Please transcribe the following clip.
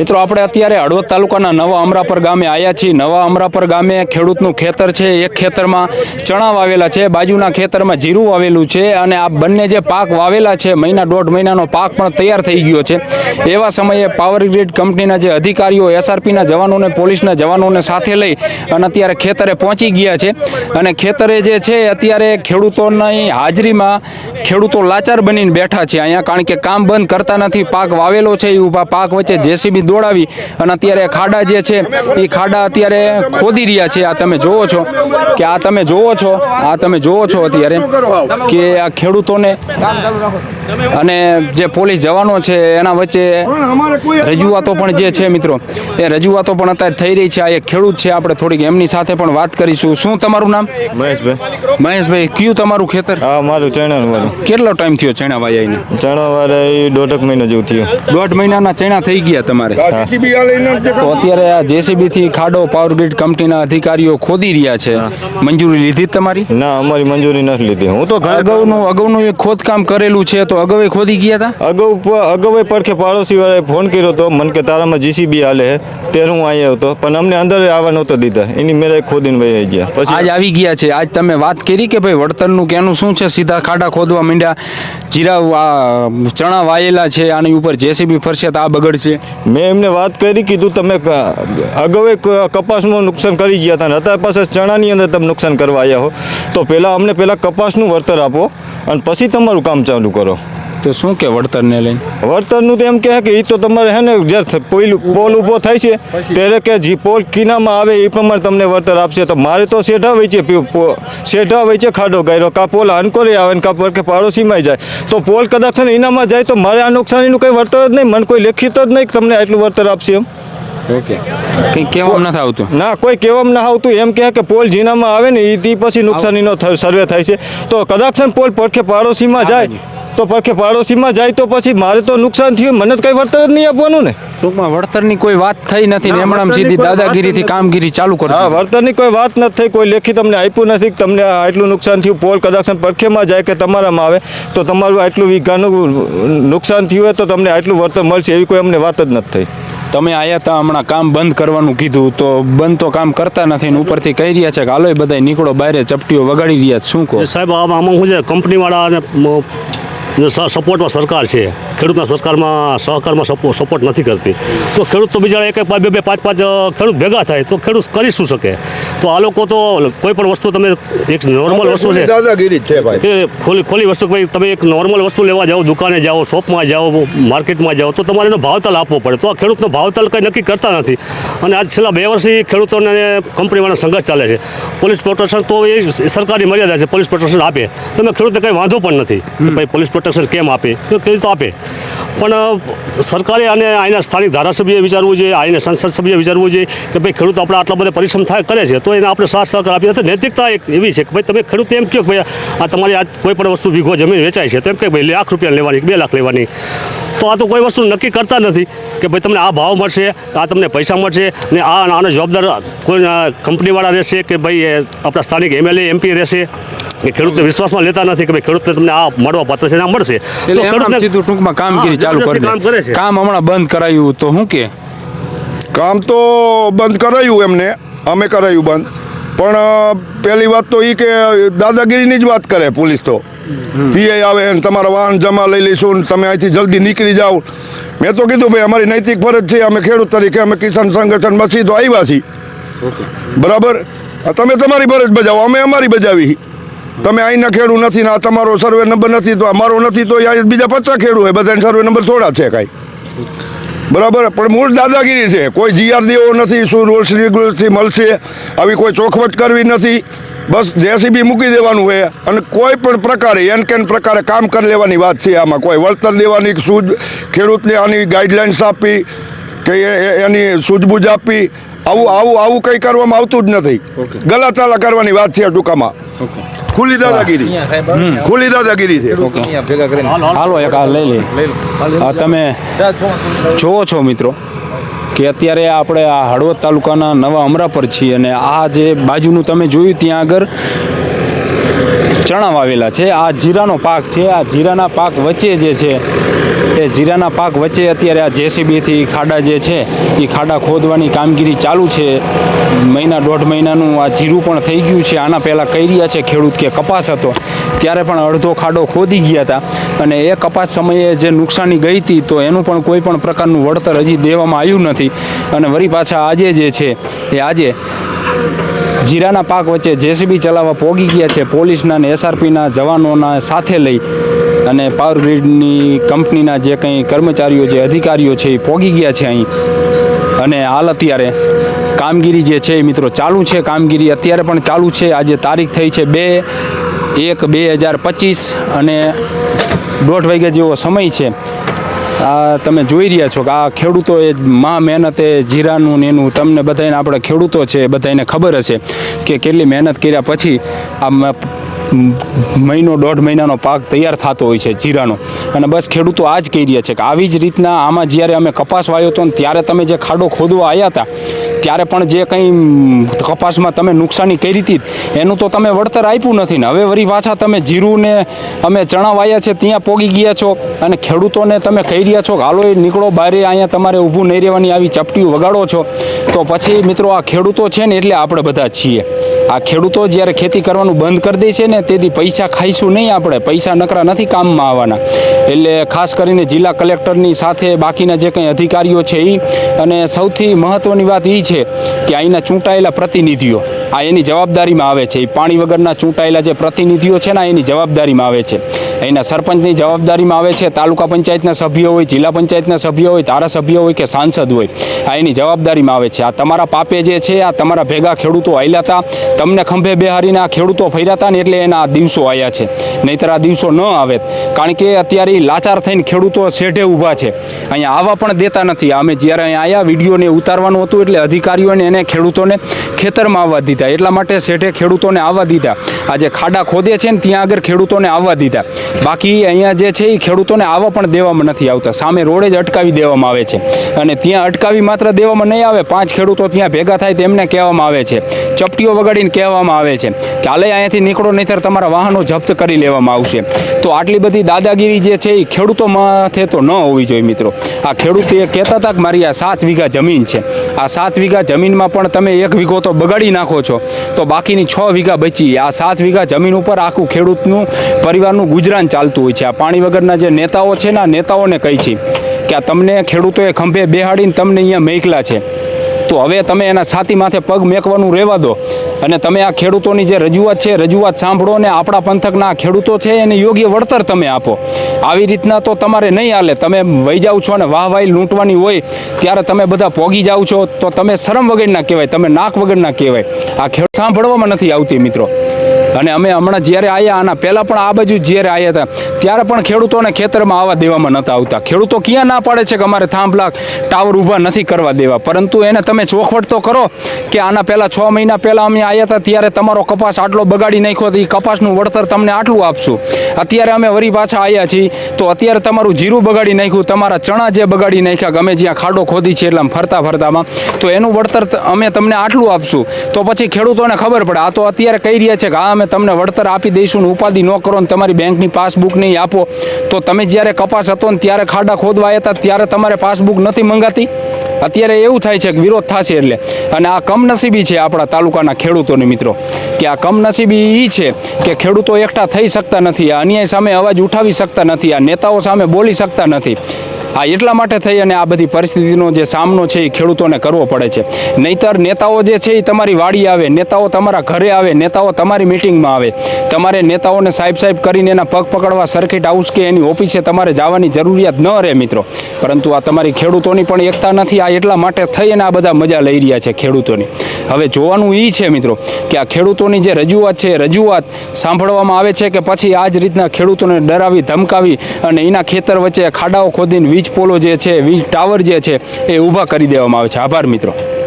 મિત્રો, આપણે અત્યારે હળવદ તાલુકાના નવા અમરાપર ગામે આવ્યા છીએ. નવા અમરાપર ગામે ખેડૂતનું ખેતર છે. એક ખેતરમાં ચણા વાવેલા છે. બાજુના ખેતરમાં જીરું વાવેલું છે અને આ બંને જે પાક વાવેલા છે, મહિના દોઢ મહિનાનો પાક પણ તૈયાર થઈ ગયો છે. એવા સમયે પાવર ગ્રીડ કંપનીના જે અધિકારીઓ, એસઆરપીના જવાનોને, પોલીસના જવાનોને સાથે લઈ અને અત્યારે ખેતરે પહોંચી ગયા છે. અને ખેતરે જે છે, અત્યારે ખેડૂતોની હાજરીમાં ખેડૂતો લાચાર બનીને બેઠા છે. અહીંયા કારણ કે કામ બંધ કરતા નથી. પાક વાવેલો છે. એ ઊભા પાક વચ્ચે જેસીબી દોડાવી અને અત્યારે ખાડા જે છે એ ખાડા અત્યારે ખોદી રહ્યા છે. આ તમે જોવો છો કે આ તમે જોવો છો આ તમે જોવો છો અત્યારે કે આ ખેડૂતોને અને જે પોલીસ જવાનો છે એના વચ્ચે રજૂઆતો પણ જે છે મિત્રો એ રજૂઆતો પણ અત્યારે થઈ રહી છે. આ એક ખેડૂત છે આપણે થોડીક એમની સાથે પણ વાત કરીશું. શું તમારું નામ? મહેશભાઈ. મહેશભાઈ કયું તમારું ખેતર? હા મારું ચણા મારું. કેટલો ટાઈમ થયો ચણા ભાઈ આવીને ચણા વાળા દોઢક મહિનો જેવું થયું. દોઢ મહિનાના ચણા થઈ ગયા તમારે? તો અત્યારે આ જેસીબી થી ખાડો પાવર ગ્રીડ કંપનીના અધિકારીઓ ખોદી રહ્યા છે. મંજૂરી લીધી તમારી? ના અમારી મંજૂરી નથી લીધી. હું તો ઘરે અગાઉનું અગાઉનું એક ખોદકામ કરેલું છે તો અગાઉ ખોદી ગયા હતા? અગાઉ અગાઉ એ પડખે પાડોશી વાળાએ ફોન કર્યો હતો મને કે તારામાં જીસીબી હાલે હે ત્યારે હું અહીંયા હતો પણ અમને અંદર આવવા નહોતો દીધા. એની મેરે ખોદીને વહી ગયા. પછી આજ આવી ગયા છે. આજ તમે વાત કરી કે ભાઈ વળતરનું કેનું શું છે? સીધા ખાડા ખોદવા માંડ્યા. જીરા આ ચણા વાયેલા છે આની ઉપર જેસીબી ફરશે તો આ બગડશે. મેં એમને વાત કરી કીધું તમે અગાઉ એક કપાસનું નુકસાન કરી ગયા હતા અત્યારે પાસે ચણાની અંદર તમે નુકસાન કરવા આવ્યા હો. તો પહેલાં અમને પહેલાં કપાસનું વળતર આપો અને પછી તમારું કામ ચાલુ કરો. તો શું કે વળતરને લઈને? વળતરનું તો એમ કહે કે એ તો તમારે હે ને જ્યારે પોલ પોલ ઊભો થાય છે ત્યારે કે જે પોલ કિનામાં આવે એ પ્રમાણે તમને વળતર આપશે. તો મારે તો શેઢા વેચે શેઢા વેચે ખાડો ગાયરો કા પોલ અનકોરે આવે ને કા પર કે પાડોશીમાં જાય. તો પોલ કદાચ છે ને એનામાં જાય તો મારે આ નુકસાનીનું કંઈ વળતર જ નહીં મને કોઈ લેખિત જ નહીં કે તમને આટલું વળતર આપશે એમ. ઓકે. કંઈ કહેવામાં નથી આવતું? ના કોઈ કહેવામાં ના આવતું. એમ કહે કે પોલ જીનામાં આવે ને એ પછી નુકસાનીનો સર્વે થાય છે. તો કદાચ ને પોલ પડખે પાડોશીમાં જાય તો પડખે પાડોશીમાં જાય તો પછી મારે તો નુકસાન થયું મને તો કંઈ વળતર જ નહીં આપવાનું ને. ટૂંકમાં વળતરની કોઈ વાત થઈ નથી ને એમણામ સીધી દાદાગીરીથી કામગીરી ચાલુ કરી હા વળતરની કોઈ વાત નથી થઈ કોઈ લેખી તમને આપ્યું નથી તમને આટલું નુકસાન થયું પોલ કદાચ પડખેમાં જાય કે તમારામાં આવે તો તમારું આટલું વીઘાનું નુકસાન થયું હોય તો તમને આટલું વળતર મળશે એવી કોઈ અમને વાત જ નથી થઈ. તમે આયા હતા હમણાં કામ બંધ કરવાનું કીધું તો બંધ તો કામ કરતા નથી ને ઉપરથી કહી રહ્યા છે કે હાલો બધા નીકળો બહાર ચપટીઓ વગાડી રહ્યા છે. શું કહો? સાહેબ આમાં આમાં શું છે કંપનીવાળા અને સપોર્ટમાં સરકાર છે. ખેડૂતના સરકારમાં સહકારમાં સપોર્ટ નથી કરતી. તો ખેડૂત તો બીજા એક બે બે પાંચ પાંચ ખેડૂત ભેગા થાય તો ખેડૂત કરી શું શકે? તો આ લોકો તો કોઈ પણ વસ્તુ તમે એક નોર્મલ વસ્તુ છે. દાદાગીરી છે ભાઈ. ખોલી ખોલી વસ્તુ ભાઈ તમે એક નોર્મલ વસ્તુ લેવા જાઓ દુકાને જાઓ શોપમાં જાઓ માર્કેટમાં જાઓ તો તમારે એનો ભાવતાલ આપવો પડે. તો આ ખેડૂતનો ભાવતાલ કંઈ નક્કી કરતા નથી. અને આજ છેલ્લા બે વર્ષથી ખેડૂતોને કંપનીવાળા સંઘર્ષ ચાલે છે. પોલીસ પ્રોટેક્શન તો એ સરકારી મર્યાદા છે પોલીસ પ્રોટેક્શન આપે. તો એમાં ખેડૂતને કંઈ વાંધો પણ નથી. ભાઈ પોલીસ પ્રોટેક્શન કેમ આપે? તો ખેડૂત આપે? પણ સરકારે અને અહીંના સ્થાનિક ધારાસભ્યએ વિચારવું જોઈએ અહીંના સંસદ સભ્યએ વિચારવું જોઈએ કે ભાઈ ખેડૂત આપણે આટલા બધા પરિશ્રમ થાય, કરે છે, તો એને આપણે સાથ સહકાર આપીએ. તો નૈતિકતા એક એવી છે કે ભાઈ તમે ખેડૂત એમ કહો કે ભાઈ, આ તમારી આ કોઈ પણ વસ્તુ વીઘો જમીન વેચાય છે તો એમ કે ભાઈ લાખ રૂપિયા લેવાની, બે લાખ લેવાની તો આ તો કોઈ વસ્તુ નક્કી કરતા નથી કે ભાઈ તમને આ ભાવ મળશે, આ તમને પૈસા મળશે, ને આ આનો જવાબદાર કોઈ કંપનીવાળા રહેશે કે ભાઈ આપણા સ્થાનિક એમએલએ એમપી રહેશે. કે ખેડૂતને વિશ્વાસમાં લેતા નથી કે ભાઈ ખેડૂતને તમને આ મળવા પાત્ર છે આ મળશે. તો ખેડૂતને- સીધું ટૂંકમાં કામગીરી ચાલુ કરી કામ કરે છે. કામ હમણાં બંધ કરાયું તો શું કે? કામ તો બંધ કરાયું એમને અમે કરાયું બંધ. પણ પહેલી વાત તો એ કે દાદાગીરીની જ વાત કરે પોલીસ તો. પીઆઈ આવે ને તમારા વાહન જમા લઈ લઈશું ને તમે અહીંથી જલ્દી નીકળી જાઓ. મેં તો કીધું ભાઈ અમારી નૈતિક ફરજ છે અમે ખેડૂત તરીકે અમે કિસાન સંગઠન પછી તો આવ્યા છીએ. બરાબર? તમે તમારી ફરજ બજાવો અમે અમારી બજાવી. તમે અહીંના ખેડૂત નથી ને આ તમારો સર્વે નંબર નથી તો અમારો નથી તો અહીંયા બીજા પચાસ ખેડૂત હોય. બધાને સર્વે નંબર થોડા છે કાંઈ. બરાબર? પણ મૂળ દાદાગીરી છે. કોઈ જીઆર દેવો નથી, શું રૂલ્સ રેગ્યુલેશનથી મળશે? આવી કોઈ ચોખવટ કરવી નથી. બસ જેસીબી મૂકી દેવાનું હોય અને કોઈ પણ પ્રકારે, એન કેન પ્રકારે કામ કરી લેવાની વાત છે આમાં. કોઈ વળતર દેવાની સૂઝ ખેડૂતને આની ગાઈડલાઇન્સ આપી, કે એની સૂઝબૂઝ આપી આવું આવું આવું કંઈ કરવામાં આવતું જ નથી. ગલાચાલા કરવાની વાત છે ટૂંકામાં. ખુલ્લી દાદાગીરી ખુલ્લી દાદાગીરી છે. હાલો એક આ લઈ લે. આ તમે જોવો છો મિત્રો કે અત્યારે આપણે આ હળવદ તાલુકાના નવા અમરાપર છીએ અને આ જે બાજુનું તમે જોયું ત્યાં આગળ ચણા વાવેલા છે. આ જીરાનો પાક છે. આ જીરાના પાક વચ્ચે જે છે, એ જીરાના પાક વચ્ચે અત્યારે આ જેસીબીથી ખાડા જે છે, એ ખાડા ખોદવાની કામગીરી ચાલુ છે. મહિના દોઢ મહિનાનું આ જીરું પણ થઈ ગયું છે. આના પહેલાં કહી રહ્યા છે ખેડૂત કે કપાસ હતો. ત્યારે પણ અડધો ખાડો ખોદી ગયા હતા અને એ કપાસ સમયે જે નુકસાની ગઈ હતી, તો એનું પણ કોઈ પણ પ્રકારનું વળતર હજી દેવામાં આવ્યું નથી. અને વળી પાછા આજે જે છે, એ આજે જીરાના પાક વચ્ચે જેસીબી ચલાવવા પોગી ગયા છે. પોલીસના અને એસઆરપીના જવાનોના સાથે લઈ અને પાવર ગ્રીડની કંપનીના જે કંઈ કર્મચારીઓ, જે અધિકારીઓ છે, એ પોગી ગયા છે અહીં. અને હાલ અત્યારે કામગીરી જે છે એ મિત્રો ચાલુ છે. કામગીરી અત્યારે પણ ચાલુ છે. આજે તારીખ થઈ છે બે એક બે હજાર પચીસ અને દોઢ વાગ્યા જેવો સમય છે. આ તમે જોઈ રહ્યા છો કે આ ખેડૂતોએ મા મહેનતે જીરાનું ને એનું, તમને બધાને આપણે ખેડૂતો છે બધાને ખબર હશે કે કેટલી મહેનત કર્યા પછી આ મહિનો દોઢ મહિનાનો પાક તૈયાર થતો હોય છે જીરાનો. અને બસ ખેડૂતો આ જ કહી રહ્યા છે કે આવી જ રીતના આમાં જ્યારે અમે કપાસ વાયો હતો ને ત્યારે તમે જે ખાડો ખોદવા આવ્યા હતા ત્યારે પણ જે કંઈ કપાસમાં તમે નુકસાની કરી હતી, એનું તો તમે વળતર આપ્યું નથી ને. હવે વળી પાછા તમે જીરુંને અમે ચણા વાયા છે, ત્યાં પોગી ગયા છો અને ખેડૂતોને તમે કહી રહ્યા છો કે, હાલો, એ નીકળો બારે, અહીંયા તમારે ઊભું નહીં રહેવાની આવી ચપટીઓ વગાડો છો. તો પછી મિત્રો, આ ખેડૂતો છે ને, એટલે આપણે બધા છીએ. આ ખેડૂતો જ્યારે ખેતી કરવાનું બંધ કરી દે છે ને, તેથી પૈસા ખાઈશું નહીં આપણે. પૈસા નકરા નથી કામમાં આવવાના. એટલે ખાસ કરીને જિલ્લા કલેક્ટરની સાથે બાકીના જે કંઈ અધિકારીઓ છે એ અને સૌથી મહત્ત્વની વાત એ છે કે અહીંના ચૂંટાયેલા પ્રતિનિધિઓ. આ એની જવાબદારીમાં આવે છે. એ પાણી વગરના ચૂંટાયેલા જે પ્રતિનિધિઓ છે ને એની જવાબદારીમાં આવે છે. અહીંના સરપંચની જવાબદારીમાં આવે છે. તાલુકા પંચાયતના સભ્યો હોય, જિલ્લા પંચાયતના સભ્યો હોય, ધારાસભ્ય હોય કે સાંસદ હોય, આ એની જવાબદારીમાં આવે છે. આ તમારા પાપે જે છે, આ તમારા ભેગા ખેડૂતો આવેલા હતા તમને ખંભે બેહારીને આ ખેડૂતો ફર્યા હતા ને એટલે એના દિવસો આવ્યા છે. નહીંતર આ દિવસો ન આવે. કારણ કે અત્યારે લાચાર થઈને ખેડૂતો શેઢે ઊભા છે. અહીંયા આવવા પણ દેતા નથી. અમે જ્યારે અહીંયા આવ્યા વિડીયોને ઉતારવાનું હતું એટલે અધિકારીઓને એને ખેડૂતોને ખેતરમાં આવવા દીધા. એટલા માટે શેઠે ખેડૂતોને આવવા દીધા. આ જે ખાડા ખોદે છે ને ત્યાં આગળ ખેડૂતોને આવવા દીધા. બાકી અહીંયા જે છે એ ખેડૂતોને આવવા પણ દેવામાં નથી આવતા. સામે રોડે જ અટકાવી દેવામાં આવે છે. અને ત્યાં અટકાવી માત્ર દેવામાં નહીં આવે, પાંચ ખેડૂતો ત્યાં ભેગા થાય તેમને કહેવામાં આવે છે. ચપટીઓ વગાડીને કહેવામાં આવે છે કે હાલે, અહીંયાથી નીકળો, નહીંતર તમારા વાહનો જપ્ત કરી લેવામાં આવશે. તો આટલી બધી દાદાગીરી જે છે એ ખેડૂતો માથે તો ન હોવી જોઈએ મિત્રો. આ ખેડૂત એ કહેતા હતા કે મારી આ સાત વીઘા જમીન છે. આ સાત વીઘા જમીનમાં પણ તમે એક વીઘો તો બગાડી નાખો છો. તો બાકીની છ વીઘા બચી. આ સાત વીઘા જમીન ઉપર આખું ખેડૂતનું, પરિવારનું ગુજરાન ચાલતું હોય છે. આ પાણી વગરના જે નેતાઓ છે ને, આ નેતાઓને કહી છે કે આ તમને ખેડૂતોએ ખંભે બેહાડીને તમને અહીંયા મેકલા છે. તો હવે તમે એના છાતી માથે પગ મેકવાનું રહેવા દો. અને તમે આ ખેડૂતોની જે રજૂઆત છે, રજૂઆત સાંભળો અને આપણા પંથકના ખેડૂતો છે, એને યોગ્ય વળતર તમે આપો. આવી રીતના તો તમારે નહીં હાલે. તમે વહી જાઓ છો અને વાહવાહી લૂંટવાની હોય, ત્યારે તમે બધા પોગી જાઓ છો. તો તમે શરમ વગરના કહેવાય. તમે નાક વગરના કહેવાય. આ ખેડૂત સાંભળવામાં નથી આવતી મિત્રો. અને અમે હમણાં જ્યારે આવ્યા આના પહેલાં પણ આ બાજુ જ્યારે આવ્યા હતા, ત્યારે પણ ખેડૂતોને ખેતરમાં આવવા દેવામાં નહોતા આવતા. ખેડૂતો ક્યાં ના પાડે છે કે અમારે થાંભલા ટાવર ઊભા નથી કરવા દેવા. પરંતુ એને તમે ચોખવટ તો કરો કે આના પહેલાં છ મહિના પહેલાં અમે આવ્યા હતા, ત્યારે તમારો કપાસ આટલો બગાડી નાખ્યો તો એ કપાસનું વળતર તમને આટલું આપશું. અત્યારે અમે વરી પાછા આવ્યા છીએ, તો અત્યારે તમારું જીરું બગાડી નાખ્યું, તમારા ચણા જે બગાડી નાખ્યા અમે જ્યાં ખાડો ખોદી છે એટલે ફરતા ફરતામાં, તો એનું વળતર અમે તમને આટલું આપશું. તો પછી ખેડૂતોને ખબર પડે, આ તો અત્યારે કહી રહ્યા છે કે આ અમે તમને વળતર આપી દઈશું ઉપાધિ ન કરો તમારી બેંકની પાસબુક નહીં આપો. તો તમે જ્યારે કપાસ હતો ને ત્યારે ખાડા ખોદવા હતા, ત્યારે તમારે પાસબુક નથી મંગાતી? અત્યારે એવું થાય છે કે વિરોધ થશે એટલે. અને આ કમનસીબી છે આપણા તાલુકાના ખેડૂતોને મિત્રો. કે આ કમનસીબી એ છે કે ખેડૂતો એકઠા થઈ શકતા નથી, આ અન્યાય સામે અવાજ ઉઠાવી શકતા નથી, આ નેતાઓ સામે બોલી શકતા નથી. આ એટલા માટે થઈ અને આ બધી પરિસ્થિતિનો જે સામનો છે એ ખેડૂતોને કરવો પડે છે. નહીતર નેતાઓ જે છે એ તમારી વાડી આવે, નેતાઓ તમારા ઘરે આવે, નેતાઓ તમારી મિટિંગમાં આવે. તમારે નેતાઓને સાહેબ સાહેબ કરીને એના પગ પકડવા સર્કિટ હાઉસ કે એની ઓફિસે તમારે જવાની જરૂરિયાત ન રહે મિત્રો. પરંતુ આ તમારી ખેડૂતોની પણ એકતા નથી, આ એટલા માટે થઈ અને આ બધા મજા લઈ રહ્યા છે ખેડૂતોની. હવે જોવાનું એ છે મિત્રો કે આ ખેડૂતોની જે રજૂઆત છે રજૂઆત સાંભળવામાં આવે છે કે પછી આ જ રીતના ખેડૂતોને ડરાવી, ધમકાવી અને એના ખેતર વચ્ચે ખાડાઓ ખોદીને વીજ પોલો જે છે, વીજ ટાવર જે છે, એ ઊભા કરી દેવામાં આવે છે. આભાર મિત્રો.